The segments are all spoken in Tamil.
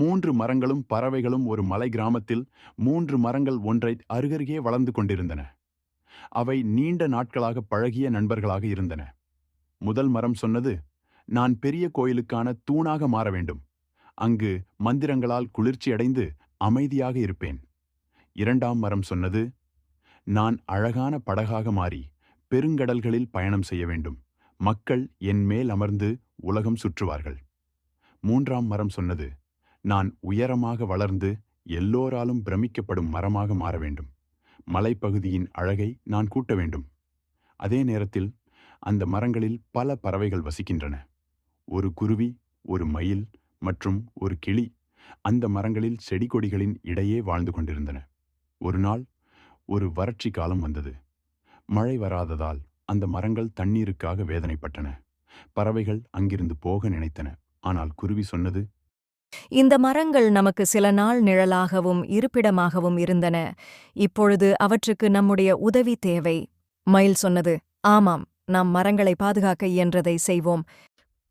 மூன்று மரங்களும் பறவைகளும் ஒரு மலை கிராமத்தில் மூன்று மரங்கள் ஒன்றை அருகருகே வளர்ந்து கொண்டிருந்தன. அவை நீண்ட நாட்களாக பழகிய நண்பர்களாக இருந்தன. முதல் மரம் சொன்னது நான் பெரிய கோயிலுக்கான தூணாக மாற வேண்டும். அங்கு மந்திரங்களால் குளிர்ச்சியடைந்து அமைதியாக இருப்பேன். இரண்டாம் மரம் சொன்னது நான் அழகான படகாக மாறி பெருங்கடல்களில் பயணம் செய்ய வேண்டும். மக்கள் என் மேல் அமர்ந்து உலகம் சுற்றுவார்கள். மூன்றாம் மரம் சொன்னது நான் உயரமாக வளர்ந்து எல்லோராலும் பிரமிக்கப்படும் மரமாக மாற வேண்டும். மலைப்பகுதியின் அழகை நான் கூட்ட வேண்டும். அதே நேரத்தில் அந்த மரங்களில் பல பறவைகள் வசிக்கின்றன. ஒரு குருவி ஒரு மயில் மற்றும் ஒரு கிளி அந்த மரங்களில் செடி கொடிகளின் இடையே வாழ்ந்து கொண்டிருந்தன. ஒரு நாள் ஒரு வறட்சி காலம் வந்தது. மழை வராததால் அந்த மரங்கள் தண்ணீருக்காக வேதனைப்பட்டன. பறவைகள் அங்கிருந்து போக நினைத்தன. ஆனால் குருவி சொன்னது இந்த மரங்கள் நமக்கு சில நாள் நிழலாகவும் இருப்பிடமாகவும் இருந்தன. இப்பொழுது அவற்றுக்கு நம்முடைய உதவி தேவை. மயில் சொன்னது ஆமாம் நாம் மரங்களை பாதுகாக்க இயன்றதை செய்வோம்.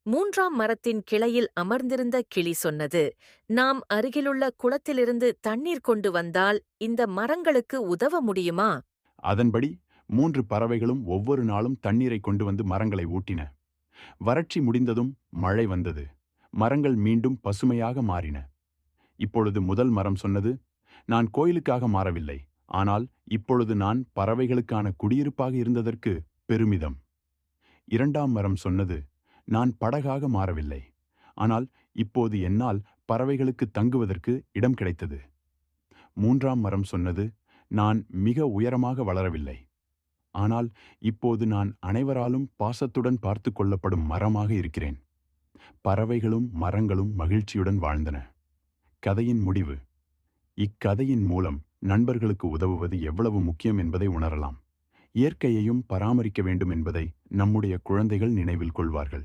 மூன்றாம் மரத்தின் கிளையில் அமர்ந்திருந்த கிளி சொன்னது நாம் அருகிலுள்ள குளத்திலிருந்து தண்ணீர் கொண்டு வந்தால் இந்த மரங்களுக்கு உதவ முடியுமா? அதன்படி மூன்று பறவைகளும் ஒவ்வொரு நாளும் தண்ணீரை கொண்டு வந்து மரங்களை ஊட்டின. வறட்சி முடிந்ததும் மழை வந்தது. மரங்கள் மீண்டும் பசுமையாக மாறின. இப்பொழுது முதல் மரம் சொன்னது நான் கோயிலுக்காக மாறவில்லை. ஆனால் இப்பொழுது நான் பறவைகளுக்கான குடியிருப்பாக இருந்ததற்கு பெருமிதம். இரண்டாம் மரம் சொன்னது நான் படகாக மாறவில்லை. ஆனால் இப்போது என்னால் பறவைகளுக்கு தங்குவதற்கு இடம் கிடைத்தது. மூன்றாம் மரம் சொன்னது நான் மிக உயரமாக வளரவில்லை. ஆனால் இப்போது நான் அனைவராலும் பாசத்துடன் பார்த்து கொள்ளப்படும் மரமாக இருக்கிறேன். பறவைகளும் மரங்களும் மகிழ்ச்சியுடன் வாழ்ந்தன. கதையின் முடிவு. இக்கதையின் மூலம் நண்பர்களுக்கு உதவுவது எவ்வளவு முக்கியம் என்பதை உணரலாம். இயற்கையையும் பராமரிக்க வேண்டும் என்பதை நம்முடைய குழந்தைகள் நினைவில் கொள்வார்கள்.